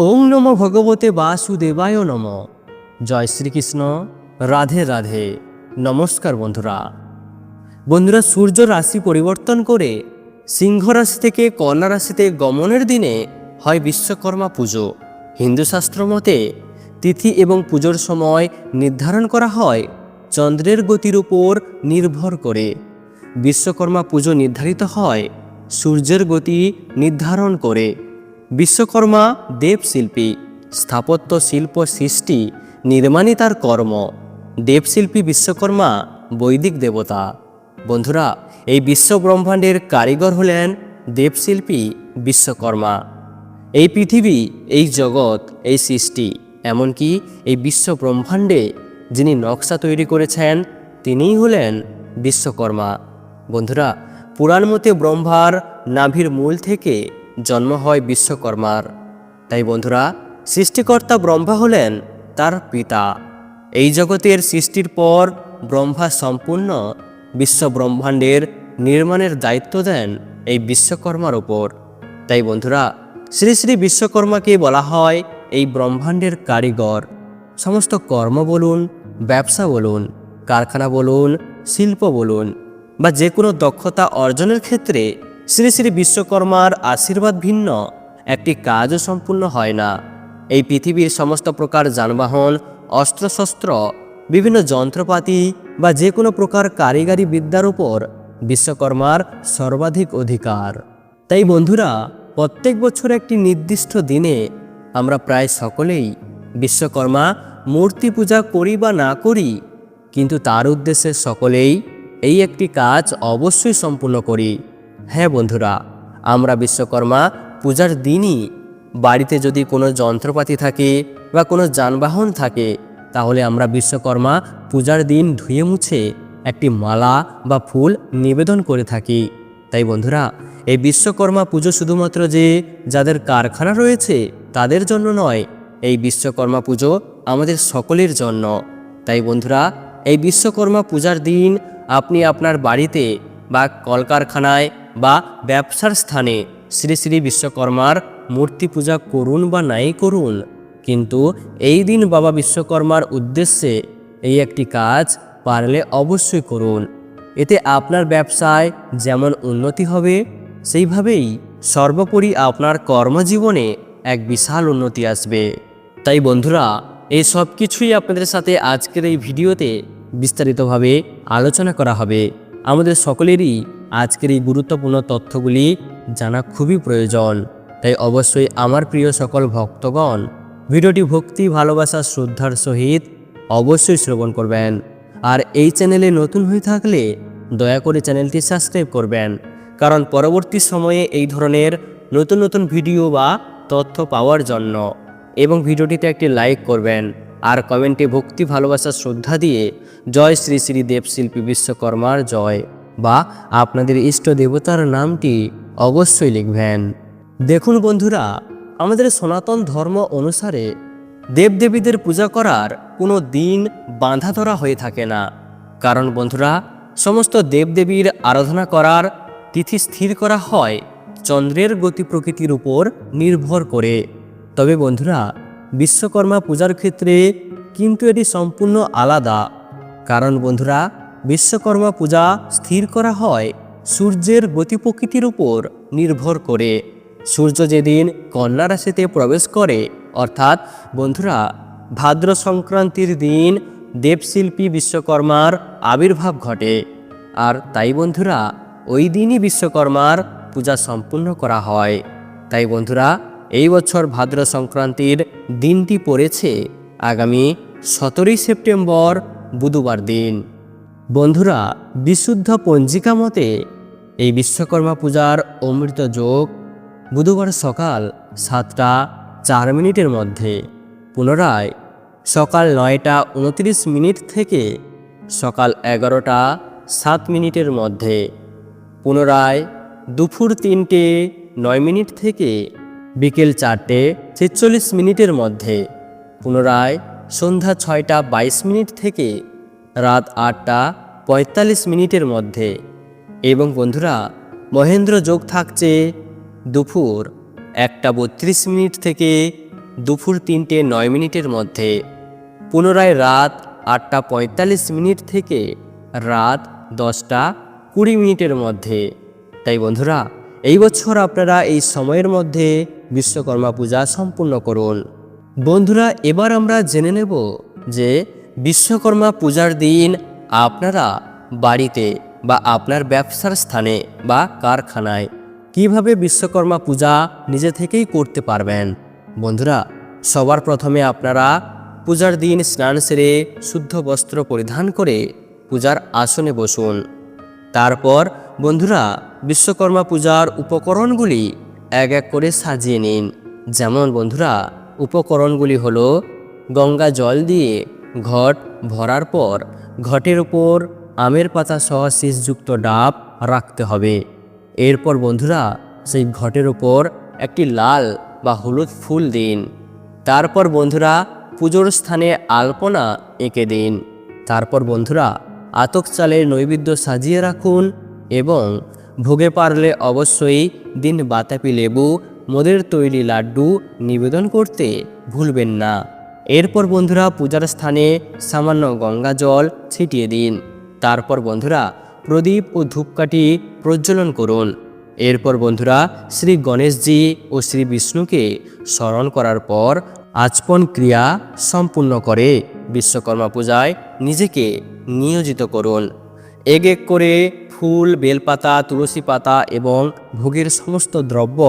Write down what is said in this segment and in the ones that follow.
ওং নম ভগবতে বাসুদেবায় নম। জয় শ্রীকৃষ্ণ। রাধে রাধে। নমস্কার বন্ধুরা। বন্ধুরা, সূর্য রাশি পরিবর্তন করে সিংহ রাশি থেকে কন্যা রাশিতে গমনের দিনে হয় বিশ্বকর্মা পুজো। হিন্দু শাস্ত্র মতে তিথি এবং পুজোর সময় নির্ধারণ করা হয় চন্দ্রের গতির উপর নির্ভর করে। বিশ্বকর্মা পুজো নির্ধারিত হয় সূর্যের গতি নির্ধারণ করে। বিশ্বকর্মা দেবশিল্পী, স্থাপত্য শিল্প সৃষ্টি নির্মাণই তার কর্ম। দেবশিল্পী বিশ্বকর্মা বৈদিক দেবতা। বন্ধুরা, এই বিশ্ব ব্রহ্মাণ্ডের কারিগর হলেন দেবশিল্পী বিশ্বকর্মা। এই পৃথিবী, এই জগৎ, এই সৃষ্টি, এমনকি এই বিশ্ব ব্রহ্মাণ্ডে যিনি নকশা তৈরি করেছেন, তিনিই হলেন বিশ্বকর্মা। বন্ধুরা, পুরাণ মতে ব্রহ্মার নাভির মূল থেকে জন্ম হয় বিশ্বকর্মার। তাই বন্ধুরা, সৃষ্টিকর্তা ব্রহ্মা হলেন তার পিতা। এই জগতের সৃষ্টির পর ব্রহ্মা সম্পূর্ণ বিশ্ব ব্রহ্মাণ্ডের নির্মাণের দায়িত্ব দেন এই বিশ্বকর্মার ওপর। তাই বন্ধুরা, শ্রী শ্রী বিশ্বকর্মাকে বলা হয় এই ব্রহ্মাণ্ডের কারিগর। সমস্ত কর্ম বলুন, ব্যবসা বলুন, কারখানা বলুন, শিল্প বলুন বা যে কোনো দক্ষতা অর্জনের ক্ষেত্রে শ্রী শ্রী বিশ্বকর্মার আশীর্বাদ ভিন্ন, একটি কাজও সম্পূর্ণ হয় না। এই পৃথিবীর সমস্ত প্রকার যানবাহন, অস্ত্রশস্ত্র, বিভিন্ন যন্ত্রপাতি বা যে কোনো প্রকার কারিগরি বিদ্যার উপর বিশ্বকর্মার সর্বাধিক অধিকার। তাই বন্ধুরা, প্রত্যেক বছর একটি নির্দিষ্ট দিনে আমরা প্রায় সকলেই বিশ্বকর্মা মূর্তি পূজা করি বা না করি, কিন্তু তার উদ্দেশ্যে সকলেই এই একটি কাজ অবশ্যই সম্পূর্ণ করি। হ্যাঁ বন্ধুরা, আমরা বিশ্বকর্মা পূজার দিনই বাড়িতে যদি কোনো যন্ত্রপাতি থাকে বা কোনো যানবাহন থাকে, তাহলে আমরা বিশ্বকর্মা পূজার দিন ধুয়ে মুছে একটি মালা বা ফুল নিবেদন করে থাকি। তাই বন্ধুরা, এই বিশ্বকর্মা পুজো শুধুমাত্র যে যাদের কারখানা রয়েছে, তাদের জন্য নয়, এই বিশ্বকর্মা পুজো আমাদের সকলের জন্য। তাই বন্ধুরা, এই বিশ্বকর্মা পূজার দিন আপনি আপনার বাড়িতে বা কলকারখানায় বা ব্যবসার স্থানে শ্রী শ্রী বিশ্বকর্মার মূর্তি পূজা করুন বা নাই করুন। কিন্তু এই দিন বাবা বিশ্বকর্মার উদ্দেশ্যে এই একটি কাজ পারলে অবশ্যই করুন। এতে আপনার ব্যবসায় যেমন উন্নতি হবে, সেইভাবেই সর্বোপরি আপনার কর্মজীবনে এক বিশাল উন্নতি আসবে। তাই বন্ধুরা, এই সব কিছুই আপনাদের সাথে আজকের এই ভিডিওতে বিস্তারিতভাবে আলোচনা করা হবে। আমাদের সকলেরই আজকের এই গুরুত্বপূর্ণ তথ্যগুলি জানা খুবই প্রয়োজন, তাই অবশ্যই আমার প্রিয় সকল ভক্তগণ, ভিডিওটি ভক্তি, ভালোবাসা, শ্রদ্ধার সহিত অবশ্যই শ্রবণ করবেন। আর এই চ্যানেলে নতুন হয়ে থাকলে দয়া করে চ্যানেলটি সাবস্ক্রাইব করবেন, কারণ পরবর্তী সময়ে এই ধরনের নতুন নতুন ভিডিও বা তথ্য পাওয়ার জন্য। এবং ভিডিওটিতে একটি লাইক করবেন, আর কমেন্টে ভক্তি, ভালোবাসা, শ্রদ্ধা দিয়ে জয় শ্রী শ্রী দেবশিল্পী বিশ্বকর্মার জয়। বা আপনাদের ইষ্ট দেবতার নামটি অবশ্যই লিখবেন। দেখুন বন্ধুরা, আমাদের সনাতন ধর্ম অনুসারে দেবদেবীদের পূজা করার কোনো দিন বাঁধা ধরা হয়ে থাকে না। কারণ বন্ধুরা, সমস্ত দেবদেবীর আরাধনা করার তিথি স্থির করা হয় চন্দ্রের গতি প্রকৃতির উপর নির্ভর করে। তবে বন্ধুরা, বিশ্বকর্মা পূজার ক্ষেত্রে কিন্তু এটি সম্পূর্ণ আলাদা। কারণ বন্ধুরা বিশ্বকর্মা পূজা স্থির করা হয় সূর্যের গতি প্রকৃতির উপর নির্ভর করে। সূর্য যেদিন কন্যা রাশিতে প্রবেশ করে, অর্থাৎ বন্ধুরা, ভাদ্র সংক্রান্তির দিন দেবশিল্পী বিশ্বকর্মার আবির্ভাব ঘটে। আর তাই বন্ধুরা, ওই দিনই বিশ্বকর্মার পূজা সম্পূর্ণ করা হয়। তাই বন্ধুরা, এই বছর ভাদ্র সংক্রান্তির দিনটি পড়েছে আগামী সতেরোই সেপ্টেম্বর বুধবার দিন। বন্ধুরা, বিশুদ্ধ পঞ্জিকা মতে এই বিশ্বকর্মা পূজার অমৃত যোগ বুধবার সকাল সাতটা চার মিনিটের মধ্যে, পুনরায় সকাল নয়টা উনত্রিশ মিনিট থেকে সকাল এগারোটা সাত মিনিটের মধ্যে, পুনরায় দুপুর তিনটে নয় মিনিট থেকে বিকেল চারটে ছেচল্লিশ মিনিটের মধ্যে, পুনরায় সন্ধ্যা ছয়টা বাইশ মিনিট থেকে রাত আটটা পঁয়তাল্লিশ মিনিটের মধ্যে। এবং বন্ধুরা, মহেন্দ্র যোগ থাকছে দুপুর একটা বত্রিশ মিনিট থেকে দুপুর তিনটে নয় মিনিটের মধ্যে। পুনরায় রাত আটটা পঁয়তাল্লিশ মিনিট থেকে রাত দশটা কুড়ি মিনিটের মধ্যে। তাই বন্ধুরা, এই বছর আপনারা এই সময়ের মধ্যে বিশ্বকর্মা পূজা সম্পূর্ণ করুন। বন্ধুরা, এবার আমরা জেনে নেব যে বিশ্বকর্মা পূজার দিন আপনারা বাড়িতে বা আপনার ব্যবসার স্থানে বা কারখানায় কীভাবে বিশ্বকর্মা পূজা নিজে থেকেই করতে পারবেন? বন্ধুরা, সবার প্রথমে আপনারা পূজার দিন স্নান সেরে শুদ্ধ বস্ত্র পরিধান করে পূজার আসনে বসুন। তারপর বন্ধুরা, বিশ্বকর্মা পূজার উপকরণগুলি এক এক করে সাজিয়ে নিন। যেমন বন্ধুরা, উপকরণগুলি হলো গঙ্গা জল দিয়ে ঘট ভরার পর ঘটের উপর আমের পাতা সহ শীষযুক্ত ডাব রাখতে হবে। এরপর বন্ধুরা সেই ঘটের উপর একটি লাল বা হলুদ ফুল দিন। তারপর বন্ধুরা পুজোর স্থানে আলপনা এঁকে দিন। তারপর বন্ধুরা আতক চালের নৈবেদ্য সাজিয়ে রাখুন এবং ভোগে পারলে অবশ্যই দিন বাতাপি লেবু, মদের তৈরি লাড্ডু নিবেদন করতে ভুলবেন না। এরপর বন্ধুরা পূজার স্থানে সামান্য গঙ্গা জল ছিটিয়ে দিন। তারপর বন্ধুরা প্রদীপ ও ধূপকাঠি প্রজ্বলন করুন। এরপর বন্ধুরা শ্রী গণেশজি ও শ্রী বিষ্ণুকে স্মরণ করার পর আচপন ক্রিয়া সম্পূর্ণ করে বিশ্বকর্মা পূজায় নিজেকে নিয়োজিত করুন। এক এক করে ফুল, বেলপাতা, তুলসী পাতা এবং ভোগের সমস্ত দ্রব্য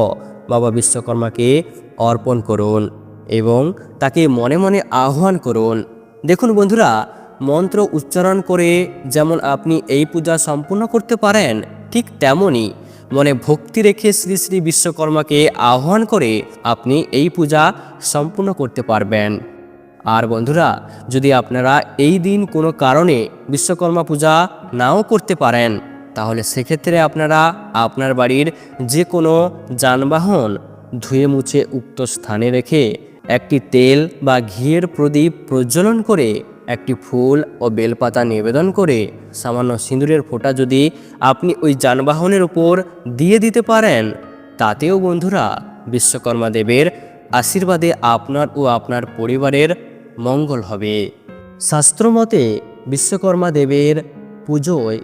বাবা বিশ্বকর্মাকে অর্পণ করুন। এবং তাকে মনে মনে আহ্বান করুন। দেখুন বন্ধুরা, মন্ত্র উচ্চারণ করে যেমন আপনি এই পূজা সম্পূর্ণ করতে পারেন, ঠিক তেমনই মনে ভক্তি রেখে শ্রী শ্রী বিশ্বকর্মাকে আহ্বান করে আপনি এই পূজা সম্পূর্ণ করতে পারবেন। আর বন্ধুরা, যদি আপনারা এই দিন কোনো কারণে বিশ্বকর্মা পূজা নাও করতে পারেন, তাহলে সেক্ষেত্রে আপনারা আপনার বাড়ির যে কোনো যানবাহন ধুয়ে মুছে উক্ত স্থানে রেখে একটি তেল বা ঘিয়ের প্রদীপ প্রজ্বলন করে, একটি ফুল ও বেলপাতা নিবেদন করে। সামান্য সিঁদুরের ফোঁটা যদি আপনি ওই যানবাহনের উপর দিয়ে দিতে পারেন, তাতেও বন্ধুরা, বিশ্বকর্মা দেবের আশীর্বাদে আপনার ও আপনার পরিবারের মঙ্গল হবে। শাস্ত্রমতে, বিশ্বকর্মা দেবের পুজোয়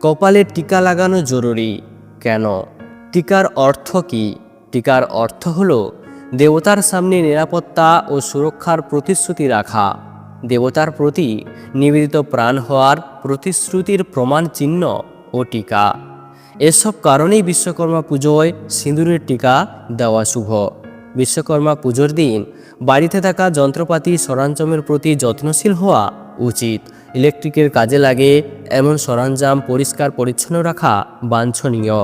কপালে টিকা লাগানো জরুরি। কেন? টিকার অর্থ কি? টিকার অর্থ হল দেবতার সামনে নিরাপত্তা ও সুরক্ষার প্রতিশ্রুতি রাখা। দেবতার প্রতি নিবেদিত প্রাণ হওয়ার প্রতিশ্রুতির প্রমাণ চিহ্ন ও টিকা। এসব কারণেই বিশ্বকর্মা পুজোয় সিঁদুরের টিকা দেওয়া শুভ। বিশ্বকর্মা পুজোর দিন বাড়িতে থাকা যন্ত্রপাতি সরঞ্জামের প্রতি যত্নশীল হওয়া উচিত। ইলেকট্রিকের কাজে লাগে এমন সরঞ্জাম পরিষ্কার পরিচ্ছন্ন রাখা বাঞ্ছনীয়।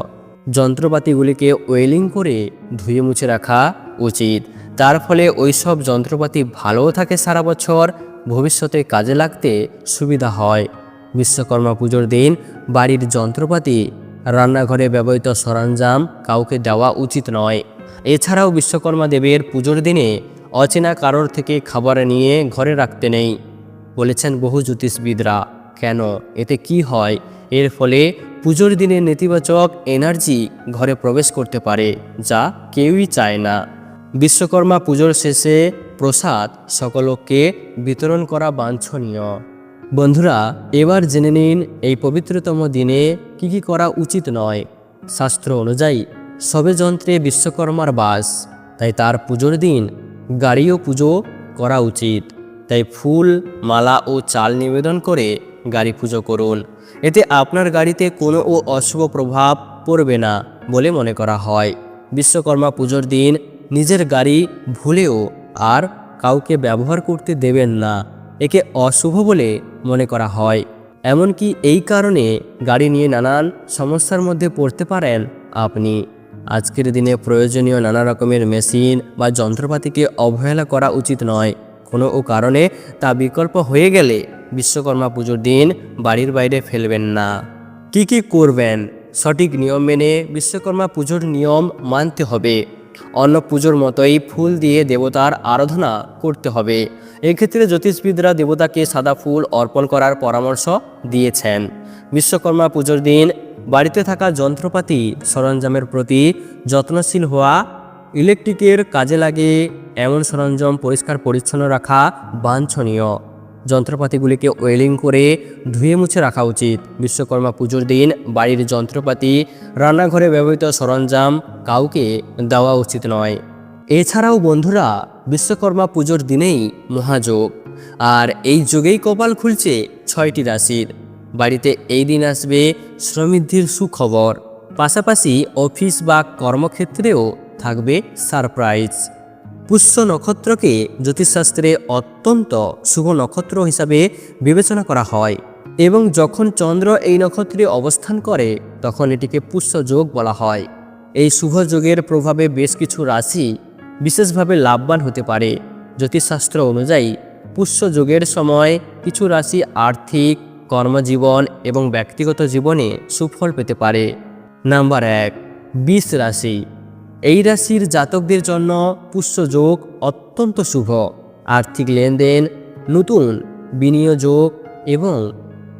যন্ত্রপাতিগুলিকে ওয়েলিং করে ধুয়ে মুছে রাখা উচিত। তার ফলে ওইসব যন্ত্রপাতি ভালোও থাকে সারা বছর, ভবিষ্যতে কাজে লাগতে সুবিধা হয়। বিশ্বকর্মা পুজোর দিন বাড়ির যন্ত্রপাতি রান্নাঘরে ব্যবহৃত সরঞ্জাম কাউকে দেওয়া উচিত নয়। এছাড়াও বিশ্বকর্মা দেবের পুজোর দিনে অচেনা কারোর থেকে খাবার নিয়ে ঘরে রাখতে নেই। বলেছেন বহু জ্যোতিষবিদরা, কেন? এতে কি হয়? এর ফলে পুজোর দিনে নেতিবাচক এনার্জি ঘরে প্রবেশ করতে পারে, যা কেউই চায় না। বিশ্বকর্মা পুজোর শেষে প্রসাদ সকলকে বিতরণ করা বাঞ্ছনীয়। বন্ধুরা, এবার জেনে নিন এই পবিত্রতম দিনে কি কি করা উচিত নয়। শাস্ত্র অনুযায়ী, সবে যন্ত্রে বিশ্বকর্মার বাস, তাই তার পুজোর দিন গাড়িও পুজো করা উচিত। তাই ফুল, মালা ও চাল নিবেদন করে গাড়ি পুজো করুন। এতে আপনার গাড়িতে কোনো ও অশুভ প্রভাব পড়বে না বলে মনে করা হয়। বিশ্বকর্মা পুজোর দিন নিজের গাড়ি ভুলেও আর কাউকে ব্যবহার করতে দেবেন না। একে অশুভ বলে মনে করা হয়। এমনকি এই কারণে গাড়ি নিয়ে নানান সমস্যার মধ্যে পড়তে পারেন আপনি। আজকের দিনে প্রয়োজনীয় নানা রকমের মেশিন বা যন্ত্রপাতিকে অবহেলা করা উচিত নয়। কোনো ও কারণে তা বিকল্প হয়ে গেলে বিশ্বকর্মা পুজোর দিন বাড়ির বাইরে ফেলবেন না। কি কি করবেন? সঠিক নিয়ম মেনে বিশ্বকর্মা পুজোর নিয়ম মানতে হবে। অন্য পুজোর মতোই ফুল দিয়ে দেবতার আরাধনা করতে হবে। এক্ষেত্রে জ্যোতিষবিদরা দেবতাকে সাদা ফুল অর্পণ করার পরামর্শ দিয়েছেন। বিশ্বকর্মা পুজোর দিন বাড়িতে থাকা যন্ত্রপাতি সরঞ্জামের প্রতি যত্নশীল হওয়া, ইলেকট্রিকের কাজে লাগে এমন সরঞ্জাম পরিষ্কার পরিচ্ছন্ন রাখা বাঞ্ছনীয়। যন্ত্রপাতিগুলিকে ওয়েলিং করে ধুয়ে মুছে রাখা উচিত। বিশ্বকর্মা পুজোর দিন বাড়ির যন্ত্রপাতি রান্নাঘরে ব্যবহৃত সরঞ্জাম কাউকে দেওয়া উচিত নয়। এছাড়াও বন্ধুরা, বিশ্বকর্মা পুজোর দিনেই মহাযোগ। আর এই যোগেই কপাল খুলছে ছয়টি রাশির। বাড়িতে এই দিন আসবে সমৃদ্ধির সুখবর। পাশাপাশি অফিস বা কর্মক্ষেত্রেও থাকবে সারপ্রাইজ। পুষ্য নক্ষত্রকে জ্যোতিষশাস্ত্রে অত্যন্ত শুভ নক্ষত্র হিসাবে বিবেচনা করা হয় এবং যখন চন্দ্র এই নক্ষত্রে অবস্থান করে, তখন এটিকে পুষ্য যোগ বলা হয়। এই শুভ যোগের প্রভাবে বেশ কিছু রাশি বিশেষভাবে লাভবান হতে পারে। জ্যোতিষশাস্ত্র অনুযায়ী, পুষ্য যোগের সময় কিছু রাশি আর্থিক, কর্মজীবন এবং ব্যক্তিগত জীবনে সুফল পেতে পারে। নাম্বার এক, বিষ রাশি। এই রাশির জাতকদের জন্য পুষ্যযোগ অত্যন্ত শুভ। আর্থিক লেনদেন, নতুন বিনিয়োগ এবং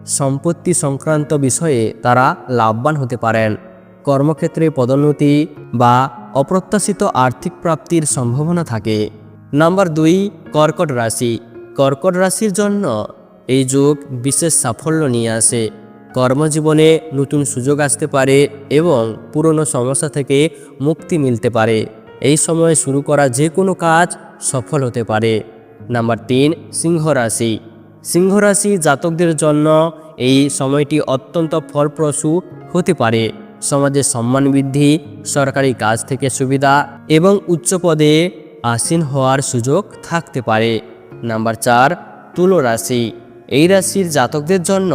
সম্পত্তি সংক্রান্ত বিষয়ে তারা লাভবান হতে পারেন। কর্মক্ষেত্রে পদোন্নতি বা অপ্রত্যাশিত আর্থিক প্রাপ্তির সম্ভাবনা থাকে। নাম্বার দুই, কর্কট রাশি। কর্কট রাশির জন্য এই যুগ বিশেষ সাফল্য নিয়ে আসে। কর্মজীবনে নতুন সুযোগ আসতে পারে এবং পুরনো সমস্যা থেকে মুক্তি মিলতে পারে। এই সময়ে শুরু করা যে কোনো কাজ সফল হতে পারে। নাম্বার তিন, সিংহ রাশি। সিংহ রাশি জাতকদের জন্য এই সময়টি অত্যন্ত ফলপ্রসূ হতে পারে। সমাজে সম্মান বৃদ্ধি, সরকারি কাজ থেকে সুবিধা এবং উচ্চ পদে আসীন হওয়ার সুযোগ থাকতে পারে। নাম্বার চার, তুলো রাশি। এই রাশির জাতকদের জন্য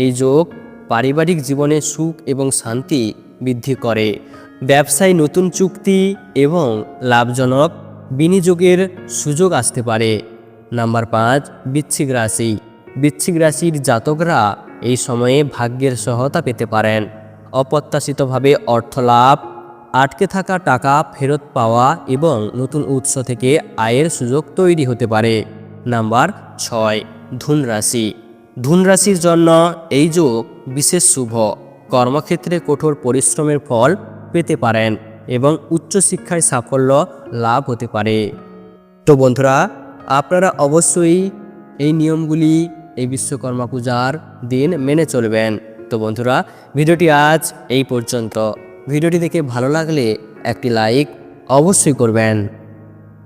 এই যোগ পারিবারিক জীবনে সুখ এবং শান্তি বৃদ্ধি করে। ব্যবসায় নতুন চুক্তি এবং লাভজনক বিনিয়োগের সুযোগ আসতে পারে। নাম্বার পাঁচ, বৃশ্চিক রাশি। বৃশ্চিক রাশির জাতকরা এই সময়ে ভাগ্যের সহায়তা পেতে পারেন। অপ্রত্যাশিতভাবে অর্থ লাভ, আটকে থাকা টাকা ফেরত পাওয়া এবং নতুন উৎস থেকে আয়ের সুযোগ তৈরি হতে পারে। নাম্বার ছয় ধুন রাশি ধুন রাশির জন্য এই যোগ বিশেষ শুভ। কর্মক্ষেত্রে কঠোর পরিশ্রমের ফল পেতে পারেন এবং উচ্চশিক্ষায় সাফল্য লাভ হতে পারে। তো বন্ধুরা, আপনারা অবশ্যই এই নিয়মগুলি এই বিশ্বকর্মা পূজার দিন মেনে চলবেন। তো বন্ধুরা, ভিডিওটি আজ এই পর্যন্ত। ভিডিওটি দেখে ভালো লাগলে একটি লাইক অবশ্যই করবেন।